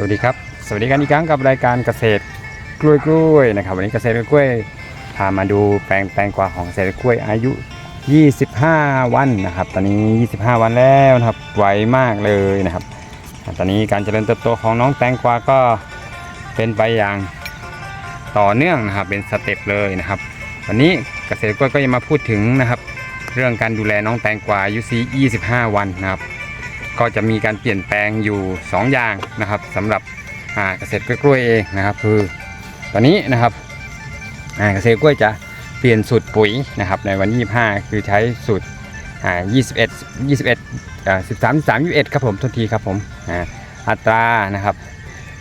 สวัสดีครับ สวัสดีกันอีกครั้งกับรายการเกษตรกล้วยกล้วยนะครับ วันนี้เกษตรกล้วยพามาดูแปลงแตงกวาของเกษตรกล้วยอายุ 25 วันนะครับ ตอนนี้ 25 วันแล้วนะครับ ไวมากเลยนะครับ ตอนนี้การเจริญเติบโตของน้องแตงกวาก็เป็นไปอย่างต่อเนื่องนะครับ เป็นสเต็ปเลยนะครับ วันนี้เกษตรกล้วยก็จะมาพูดถึงนะครับ เรื่องการดูแลน้องแตงกวาอายุ25 วันนะครับ ก็จะมีการเปลี่ยนแปลงอยู่ 2 อย่างนะครับสำหรับเกษตรกล้วยเองนะครับ คือตอนนี้นะครับเกษตรกล้วยจะเปลี่ยนสูตรปุ๋ยนะครับในวันที่25 คือใช้สูตรอ่า21 21อ่า13 3 21 ครับผมทุกทีครับผมอัตรานะครับ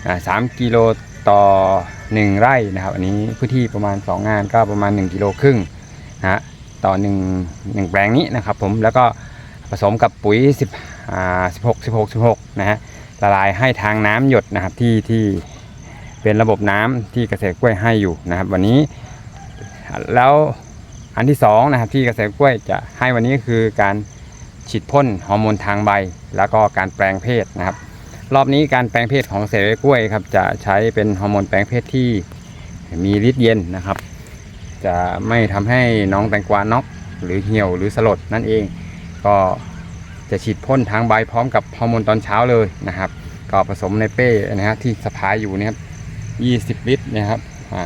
อ่า3กิโลต่อ 1 ไร่นะครับ อันนี้พื้นที่ประมาณ 2 งานก็ประมาณ 1 กิโลครึ่งนะฮะต่อ 1 1 แปลงนี้นะครับผมแล้วก็ ผสมกับปุ๋ย10อ่า16 16 16นะฮะละลายให้ทางน้ำหยดนะครับที่ที่เป็นระบบน้ำที่เกษตรกล้วยให้อยู่นะครับ วันนี้แล้วอันที่สองนะครับที่เกษตรกล้วยจะให้วันนี้คือการฉีดพ่นฮอร์โมนทางใบ แล้วก็การแปลงเพศนะครับ รอบนี้การแปลงเพศของเกษตรกล้วยครับจะใช้เป็นฮอร์โมนแปลงเพศที่มีฤทธิ์เย็นนะครับ จะไม่ทำให้น้องแตงกวาน็อกหรือเหี่ยวหรือสลดนั่นเอง ก็จะฉีดพ่นทางใบพร้อมกับฮอร์โมนตอนเช้าเลยนะครับ ก็ผสมในเป้นะฮะที่สะพายอยู่นะครับ20 ลิตรนะครับอ่า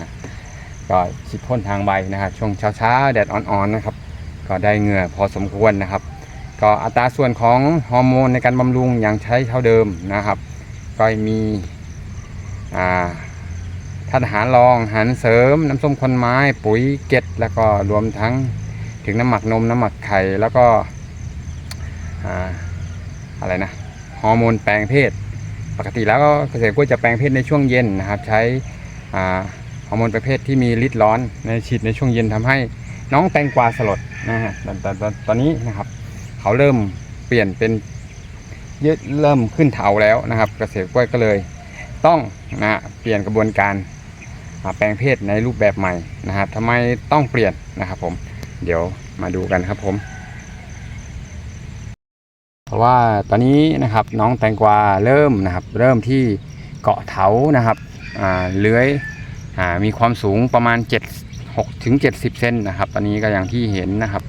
ก็ฉีดพ่นทางใบนะครับช่วงเช้าๆแดดอ่อนๆนะครับ ก็ได้เหงื่อพอสมควรนะครับ ก็อัตราส่วนของฮอร์โมนในการบำรุงยังใช้เท่าเดิมนะครับ ก็มีอ่าธาตุอาหารรองอาหารเสริม น้ำส้มคนไม้ปุ๋ยเก็ดแล้วก็รวมทั้งถึงน้ำหมักนมน้ำหมักไข่แล้วก็ อะไรนะฮอร์โมนแปลงเพศ ปกติแล้วก็เกษตรกล้วยจะแปลงเพศในช่วงเย็นนะครับ ใช้อ่าฮอร์โมนแปลงเพศที่มีฤทธิ์ร้อนในฉีดในช่วงเย็นทำให้น้องแตงกวาสลดนะฮะแต่แต่แต่ตอนนี้นะครับ เขาเริ่มเปลี่ยนเป็นเยอะเริ่มขึ้นเถาแล้วนะครับ เกษตรกล้วยก็เลย ต้องนะเปลี่ยนกระบวนการแปลงเพศในรูปแบบใหม่นะครับทำไมต้องเปลี่ยนนะครับผม เดี๋ยวมาดูกันครับผม ราะว่าตอนนี้นะครับน้องแตงกวาเริ่มนะครับเริ่มที่เกาะเถานะครับเลื้อยอมีความสูงประมาณ 7 6ถึง70 เซนนะครับตอนนี้ก็อย่างที่เห็นนะครับ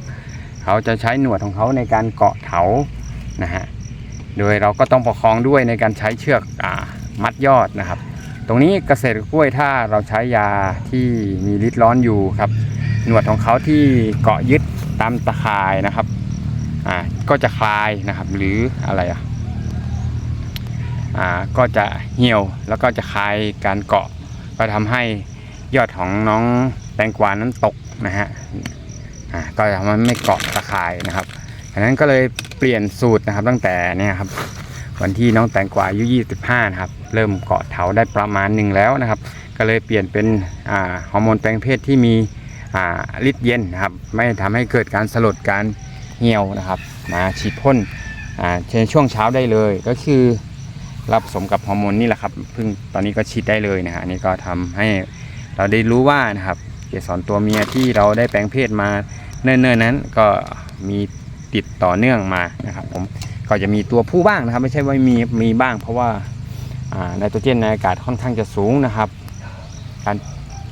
เขาจะใช้หนวดของเขาในการเกาะเถานะฮะโดยเราก็ต้องประคองด้วยในการใช้เชือกอมัดยอดนะครับ ตรงนี้เกษตรกล้วยถ้าเราใช้ยาที่มีฤทธิ์ร้อนอยู่ครับ หนวดของเขาที่เกาะยึดตามตะข่ายนะครับ ก็จะคลายนะครับ หรืออะไรอะอ่าก็จะเหี่ยวแล้วก็จะคลายการเกาะ ก็ทำให้ยอดของน้องแตงกวานั้นตกนะฮะอ่าก็ทำให้ไม่เกาะตะข่ายนะครับดังนั้นก็เลยเปลี่ยนสูตรนะครับตั้งแต่เนี่ยครับวันที่น้องแตงกวาอายุ 25 นะครับ เริ่มเกาะเถาได้ประมาณหนึ่งแล้วนะครับ ก็เลยเปลี่ยนเป็นฮอร์โมนแปลงเพศที่มีฤทธิ์เย็นนะครับ ไม่ทำให้เกิดการสลดการเหี่ยวนะครับ มาฉีดพ่นในช่วงเช้าได้เลยก็คือเราผสมกับฮอร์โมนนี่แหละครับเพิ่งตอนนี้ก็ฉีดได้เลยนะฮะนนี้ก็ทำให้เราได้รู้ว่านะครับเกสรตัวเมียที่เราได้แปลงเพศมาเนิ่นๆนั้นก็มีติดต่อเนื่องมานะครับผมก็จะมีตัวผู้บ้างนะครับ ไม่ใช่ว่ามีมีบ้าง เพราะว่าไนโตรเจนในอากาศค่อนข้างจะสูงนะครับ การ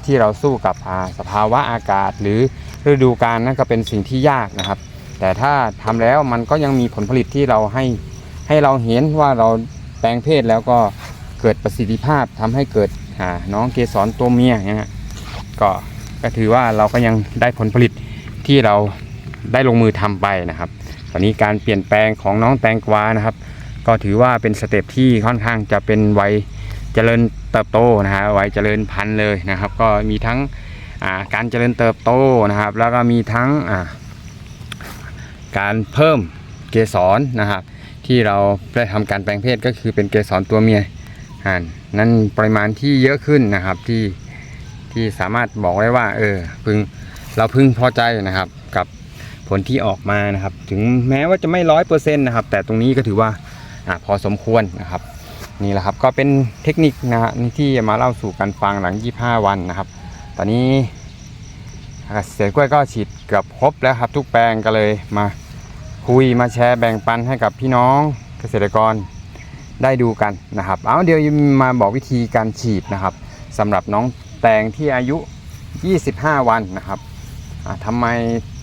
ที่เราสู้กับสภาวะอากาศหรือฤดูกาลนั่นก็เป็นสิ่งที่ยากนะครับ แต่ถ้าทำแล้วมันก็ยังมีผลผลิตที่เราให้ให้เราเห็นว่าเราแปลงเพศแล้วก็เกิดประสิทธิภาพทำให้เกิดอ่าน้องเกสรตัวเมียนะฮะก็ก็ถือว่าเราก็ยังได้ผลผลิตที่เราได้ลงมือทำไปนะครับ ตอนนี้การเปลี่ยนแปลงของน้องแตงกวานะครับ ก็ถือว่าเป็นสเต็ปที่ค่อนข้างจะเป็นวัยเจริญเติบโตนะฮะวัยเจริญพันธุ์เลยนะครับ ก็มีทั้งการเจริญเติบโตนะครับ แล้วก็มีทั้งอ่า การเพิ่มเกสรนะครับ ที่เราได้ทำการแปลงเพศก็คือเป็นเกสรตัวเมียอ่านั่นปริมาณที่เยอะขึ้นนะครับที่ที่สามารถบอกได้ว่าเออพึงเราพึงพอใจนะครับ กับผลที่ออกมานะครับ ถึงแม้ว่าจะไม่ร้อยเปอร์เซ็นต์นะครับ แต่ตรงนี้ก็ถือว่าอพอสมควรนะครับนี่แหละครับก็เป็นเทคนิคนะฮะที่มาเล่าสู่กันฟังหลัง 25 วันนะครับ ตอนนี้ เกษตรกล้วยก็ฉีดเกือบครบแล้วครับ ทุกแปลงก็เลยมาคุยมาแชร์แบ่งปันให้กับพี่น้องเกษตรกรได้ดูกันนะครับ เอาเดี๋ยวมาบอกวิธีการฉีดนะครับสำหรับน้องแตงที่อายุ 25 วันนะครับอ่าทำไม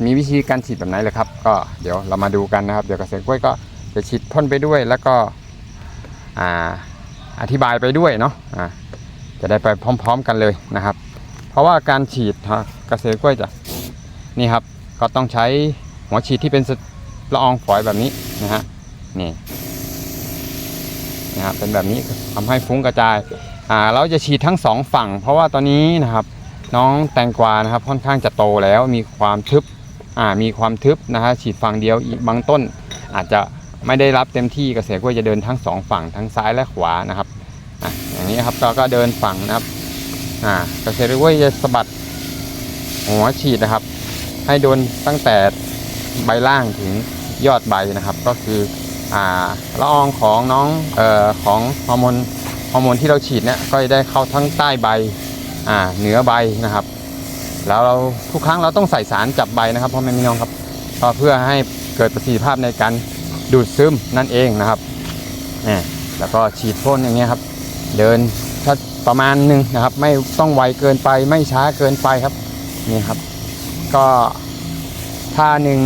มีวิธีการฉีดแบบไหนเลยครับ ก็เดี๋ยวเรามาดูกันนะครับ เดี๋ยวเกษตรกล้วยก็จะฉีดพ่นไปด้วยแล้วก็ออธิบายไปด้วยเนาะอ่าจะได้ไปพร้อม ๆ กันเลยนะครับ ราะว่าการฉีดฮะเกษตรกล้วยจะนี่ครับก็ต้องใช้หัวฉีดที่เป็นละอองฝอยแบบนี้นะฮะนี่นะครับเป็นแบบนี้ทำให้ฟุ้งกระจายอ่าเราจะฉีดทั้งสองฝั่ง เพราะว่าตอนนี้นะครับน้องแตงกวานะครับค่อนข้างจะโตแล้วมีความทึบอ่ามีความทึบนะฮะฉีดฝั่งเดียวอีกบางต้น อาจจะไม่ได้รับเต็มที่เกษตรกล้วยจะเดินทั้งสองฝั่งทั้งซ้ายและขวานะครับอะอย่างนี้ครับเราก็เดินฝั่งนะครับ อ่าเกษตรกล้วยจะสะบัดหัวฉีดนะครับ ให้โดนตั้งแต่ใบล่างถึงยอดใบนะครับ ก็คืออ่าละอองของน้องเอ่อของฮอร์โมนฮอร์โมนที่เราฉีดเนี่ยก็จะได้เข้าทั้งใต้ใบอ่าเหนือใบนะครับ แล้วเราทุกครั้งเราต้องใส่สารจับใบนะครับพ่อแม่พี่น้องครับเพื่อให้เกิดประสิทธิภาพในการดูดซึมนั่นเองนะครับนี่แล้วก็ฉีดพ่นอย่างเงี้ยครับ เดินถ้า ประมาณหนึ่งนะครับ ไม่ต้องไวเกินไปไม่ช้าเกินไปครับนี่ครับ ก็ถ้าหนึ่ง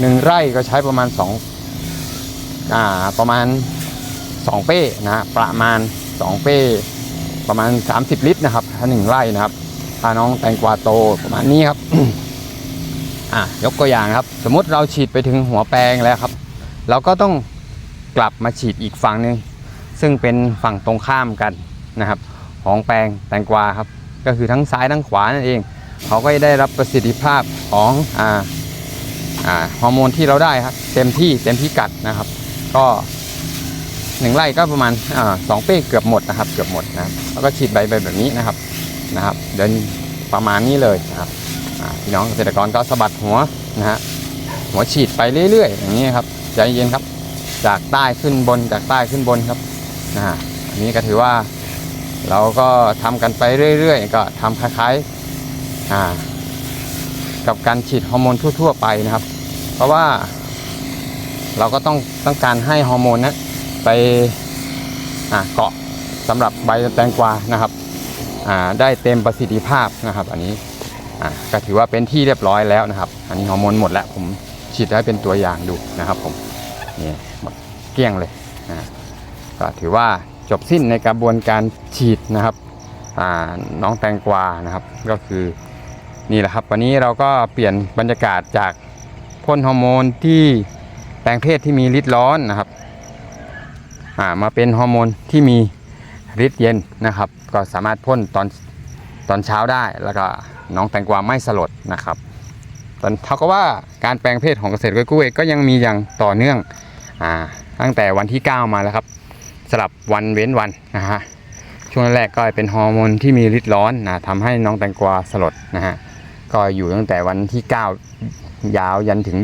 หนึ่งไร่ก็ใช้ประมาณสองอ่าประมาณสองเป้นะประมาณสองเป้ประมาณ 30 ลิตรนะครับถ้าหนึ่งไร่นะครับถ้าน้องแตงกวาโตประมาณนี้ครับอะยกตัวอย่างครับ สมมุติเราฉีดไปถึงหัวแปลงแล้วครับ เราก็ต้องกลับมาฉีดอีกฝั่งหนึ่งซึ่งเป็นฝั่งตรงข้ามกัน นะครับ ของแปลงแตงกวาครับ ก็คือทั้งซ้ายทั้งขวานั่นเอง เขาก็ได้รับประสิทธิภาพของอ่าอ่าฮอร์โมนที่เราได้ครับ เต็มที่เต็มพิกัดนะครับ ก็หนึ่งไร่ก็ประมาณอาสองเป้เกือบหมดนะครับ เกือบหมดนะแล้วก็ฉีดใบไปแบบนี้นะครับนะครับ เดินประมาณนี้เลยนะครับพี่น้องเกษตรกรก็สะบัดหัวนะฮะหัวฉีดไปเรื่อย ๆ อย่างนี้ครับใจเย็นครับ จากใต้ขึ้นบนจากใต้ขึ้นบนครับนะฮะอันนี้ก็ถือว่า เราก็ทำกันไปเรื่อยๆ ก็ทำคล้ายๆกับการฉีดฮอร์โมนทั่ว ๆ ไปนะครับ เพราะว่าเราก็ต้องต้องการให้ฮอร์โมนนั้นไปเกาะสำหรับใบแตงกวานะครับได้เต็มประสิทธิภาพนะครับ อันนี้ก็ถือว่าเป็นที่เรียบร้อยแล้วนะครับ อันนี้ฮอร์โมนหมดแล้วผมฉีดให้เป็นตัวอย่างดูนะครับผมนี่หมดเกลี้ยงเลยก็ถือว่า จบสิ้นในกระบวนการฉีดนะครับน้องแตงกวานะครับ ก็คือนี่แหละครับ วันนี้เราก็เปลี่ยนบรรยากาศจากพ่นฮอร์โมนที่แปลงเพศที่มีฤทธิ์ร้อนนะครับามาเป็นฮอร์โมนที่มีฤทธิ์เย็นนะครับ ก็สามารถพ่นตอนตอนเช้าได้แล้วก็น้องแตงกวาไม่สลดนะครับตอนเท่ากับว่าการแปลงเพศของเกษตรกล้วยก็ยังมีอย่างต่อเนื่องอตั้งแต่วันที่ 9 มาแล้วครับ สลับวันเว้นวันนะฮะช่วงแรกก็เป็นฮอร์โมนที่มีฤทธิ์ร้อนนะทำให้น้องแตงกวาสลดนะฮะก็อยู่ตั้งแต่วันที่ 9 ยาวยันถึง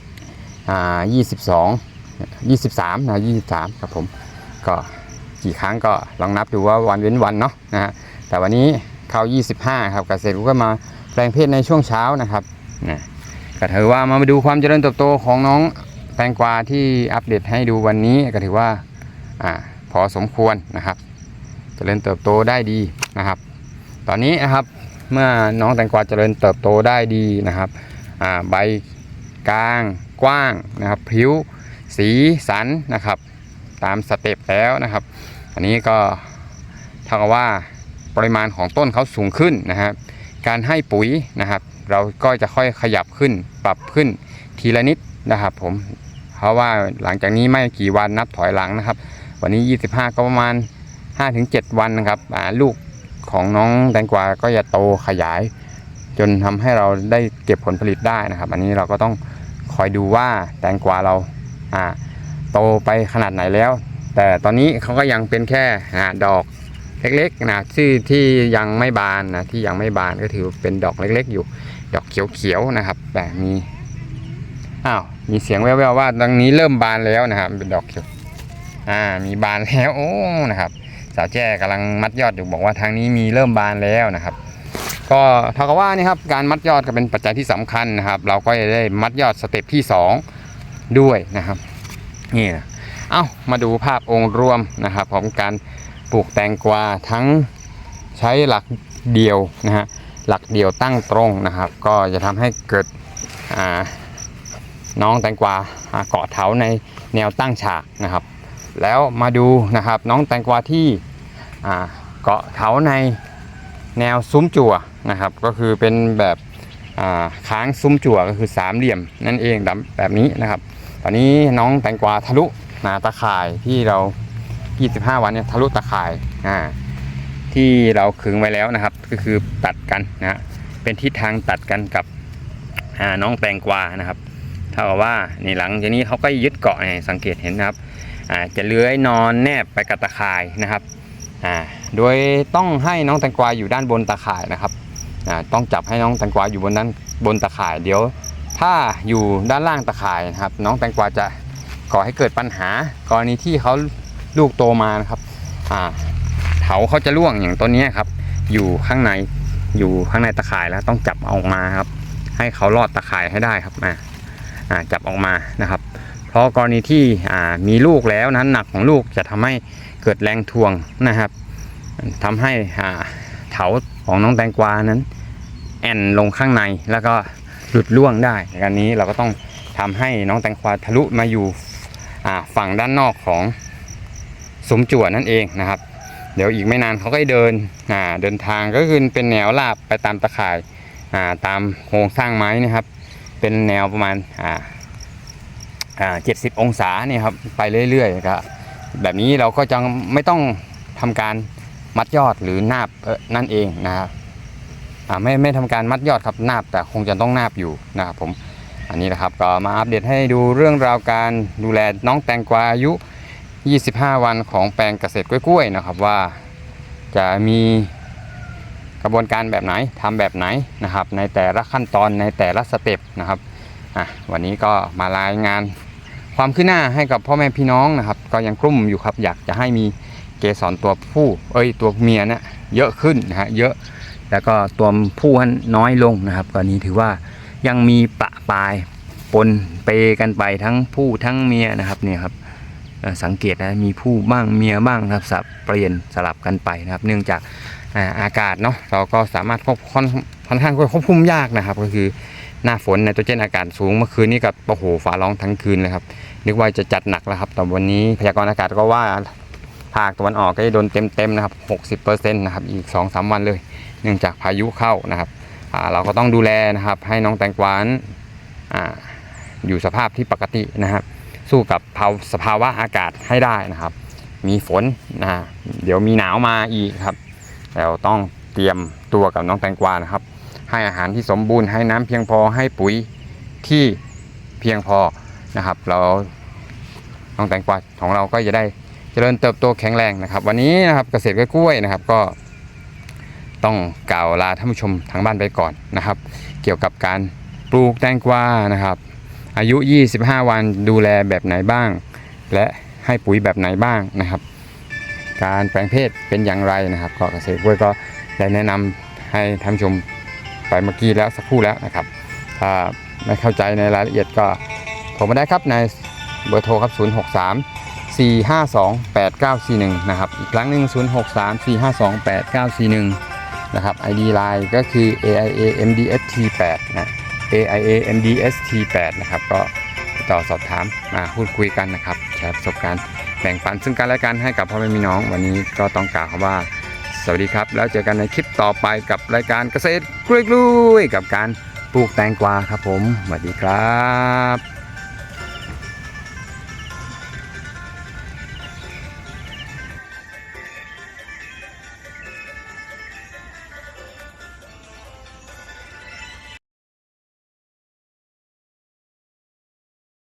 20อ่า22 23นะ23ครับผมก็กี่ครั้งก็ลองนับดูว่าวันเว้นวันเนาะนะฮะแต่วันนี้เข้า 25 ครับเกษตรก็มาแปลงเพศในช่วงเช้านะครับนะก็ถือว่ามาดูความเจริญเติบโตของน้องแตงกวาที่อัปเดตให้ดูวันนี้ก็ถือว่า อ่าพอสมควรนะครับเจริญเติบโตได้ดีนะครับ ตอนนี้นะครับเมื่อน้องแตงกวาเจริญเติบโตได้ดีนะครับอ่าใบกลางกว้างนะครับผิวสีสันนะครับ ตามสเต็ปแล้วนะครับ อันนี้ก็เท่ากับว่าปริมาณของต้นเขาสูงขึ้นนะครับ การให้ปุ๋ยนะครับ เราก็จะค่อยขยับขึ้นปรับขึ้นทีละนิดนะครับผมเพราะว่าหลังจากนี้ไม่กี่วันนับถอยหลังนะครับ วันนี้ 25 ก็ประมาณ 5-7 วันนะครับลูกของน้องแตงกวาก็จะโตขยาย จนทำให้เราได้เก็บผลผลิตได้นะครับ อันนี้เราก็ต้องคอยดูว่าแตงกวาเราโตไปขนาดไหนแล้ว แต่ตอนนี้เขาก็ยังเป็นแค่อดอกเล็กๆนะที่ที่ยังไม่บานนะที่ยังไม่บานก็ถือเป็นดอกเล็ก ๆ อยู่ ดอกเขียวๆนะครับ แต่มีอ้าวมีเสียงแว่วๆว่าตรงนี้เริ่มบานแล้วนะครับเป็นดอกเขียว อ่ามีบานแล้วโอ้นะครับ สาวแจ้กำลังมัดยอดอยู่บอกว่าทางนี้มีเริ่มบานแล้วนะครับ ก็เท่ากับว่านี่ครับการมัดยอดก็เป็นปัจจัยที่สำคัญนะครับ เราก็จะได้มัดยอดสเต็ปที่สองด้วยนะครับนี่นะเอ้ามาดูภาพองค์รวมนะครับของการปลูกแตงกวาทั้งใช้หลักเดียวนะฮะหลักเดียวตั้งตรงนะครับ ก็จะทำให้เกิดน้องแตงกวาอ่าเกาะเถาในแนวตั้งฉากนะครับ แล้วมาดูนะครับ น้องแตงกวาที่เกาะเถาในแนวซุ้มจั่วนะครับ ก็คือเป็นแบบค้างซุ้มจั่วก็คือสามเหลี่ยมนั่นเองแบบนี้นะครับ ตอนนี้น้องแตงกวาทะลุนาตะข่ายที่เรา 25 วันเนี่ยทะลุตะข่ายอ่าที่เราขึงไว้แล้วนะครับ ก็คือตัดกันนะฮะเป็นทิศทางตัดกันกับน้องแตงกวานะครับเท่ากับว่านี่หลังจากนี้เขาก็ยึดเกาะเนี่ยสังเกตเห็นนะครับ จะเลื้อยนอนแนบไปกับตะข่ายนะครับโดยต้องให้น้องแตงกวาอยู่ด้านบนตะข่ายนะครับต้องจับให้น้องแตงกวาอยู่บนนั้นบนตะข่ายเดี๋ยว ถ้าอยู่ด้านล่างตะข่ายนะครับ น้องแตงกวาจะก่อให้เกิดปัญหากรณีที่เขาลูกโตมานะครับเถาเขาจะร่วงอย่างต้นนี้ครับ อยู่ข้างในอยู่ข้างในตะข่ายแล้วต้องจับออกมาครับ ให้เขารอดตะข่ายให้ได้ครับอ่าอ่าจับออกมานะครับ เพราะกรณีที่มีลูกแล้วนั้นหนักของลูกจะทำให้เกิดแรงทวงนะครับทำให้เถาของน้องแตงกวานั้น แอนลงข้างในแล้วก็หลุดล่วงได้การนี้เราก็ต้องทำให้น้องแตงกวาทะลุมาอยู่ฝั่งด้านนอกของสมจั่วนั่นเองนะครับ เดี๋ยวอีกไม่นานเขาก็เดินเดินทางก็คือเป็นแนวราบไปตามตะข่ายาตามโครงสร้างไม้นะครับ เป็นแนวประมาณ อ่าอ่าเจ็ดสิบองศาเนี่ยครับไปเรื่อยๆก็แบบนี้เราก็จะไม่ต้องทำการมัดยอดหรือนาบนั่นเองนะครับไม่ไม่ทำการมัดยอดครับนาบแต่คงจะต้องนาบอยู่นะครับผมอันนี้นะครับก็มาอัปเดตให้ดูเรื่องราวการดูแลน้องแตงกวาอายุ 25 วันของแปลงเกษตรกล้วยๆนะครับว่าจะมีกระบวนการแบบไหนทำแบบไหนนะครับ ในแต่ละขั้นตอนในแต่ละสเต็ปนะครับ อะวันนี้ก็มารายงานความคืบหน้าให้กับพ่อแม่พี่น้องนะครับ ก็ยังกลุ่มอยู่ครับ อยากจะให้มีเกสรตัวผู้เอ้ยตัวเมียเนี่ยเยอะขึ้นนะฮะเยอะแล้วก็ตัวผู้น้อยลงนะครับตอนนี้ถือว่ายังมีปะปลายปนเปกันไปทั้งผู้ทั้งเมียนะครับเนี่ยครับสังเกตนะมีผู้บ้างเมียบ้างนะครับสับเปลี่ยนสลับกันไปนะครับ เนื่องจากอาอากาศเนาะเราก็สามารถควบค่อนค่อนข้างควบคุมยากนะครับ ก็คือ หน้าฝนไนโตรเจนอากาศสูงเมื่อคืนนี้กับโอ้โหฟ้าร้องทั้งคืนเลยครับนึกว่าจะจัดหนักแล้วครับแต่วันนี้พยากรณ์อากาศก็ว่าภาคตะวันออกก็จะโดนเต็มๆนะครับ 60%นะครับอีก 2-3 วันเลย เนื่องจากพายุเข้านะครับเราก็ต้องดูแลนะครับ ให้น้องแตงกวานออยู่สภาพที่ปกตินะครับ สู้กับภาสภาวะอากาศให้ได้นะครับ มีฝนนะฮะเดี๋ยวมีหนาวมาอีกครับเราต้องเตรียมตัวกับน้องแตงกวานะครับ ให้อาหารที่สมบูรณ์ให้น้ำเพียงพอให้ปุ๋ยที่เพียงพอนะครับ เราน้องแตงกวาของเราก็จะได้เจริญเติบโตแข็งแรงนะครับ วันนี้นะครับเกษตรกล้วยนะครับก็ต้องกล่าวลาท่านผู้ชมทางบ้านไปก่อนนะครับ เกี่ยวกับการปลูกแตงกวานะครับ อายุ 25 วันดูแลแบบไหนบ้าง และให้ปุ๋ยแบบไหนบ้างนะครับ การแปลงเพศเป็นอย่างไรนะครับ ก็เกษตรกล้วยก็ได้แนะนำให้ท่านผู้ชม ไปเมื่อกี้แล้วสักครู่แล้วนะครับถ้าไม่เข้าใจในรายละเอียดก็โทรมาได้ครับในเบอร์โทรครับ 063 452 8941 นะครับ อีกครั้งหนึ่ง063 452 8941 นะครับ ID Line ก็คือ AIA MDST8 นะ AIA MDST8 นะครับ ก็ติดต่อสอบถามมาพูดคุยกันนะครับ แชร์ประสบการณ์แบ่งปันซึ่งกันและกันให้กับพ่อแม่พี่น้อง วันนี้ก็ต้องกล่าวคำว่า สวัสดีครับ แล้วเจอกันในคลิปต่อไปกับรายการเกษตรกล้วยๆกับการปลูกแตงกวาครับผมสวัสดีครับ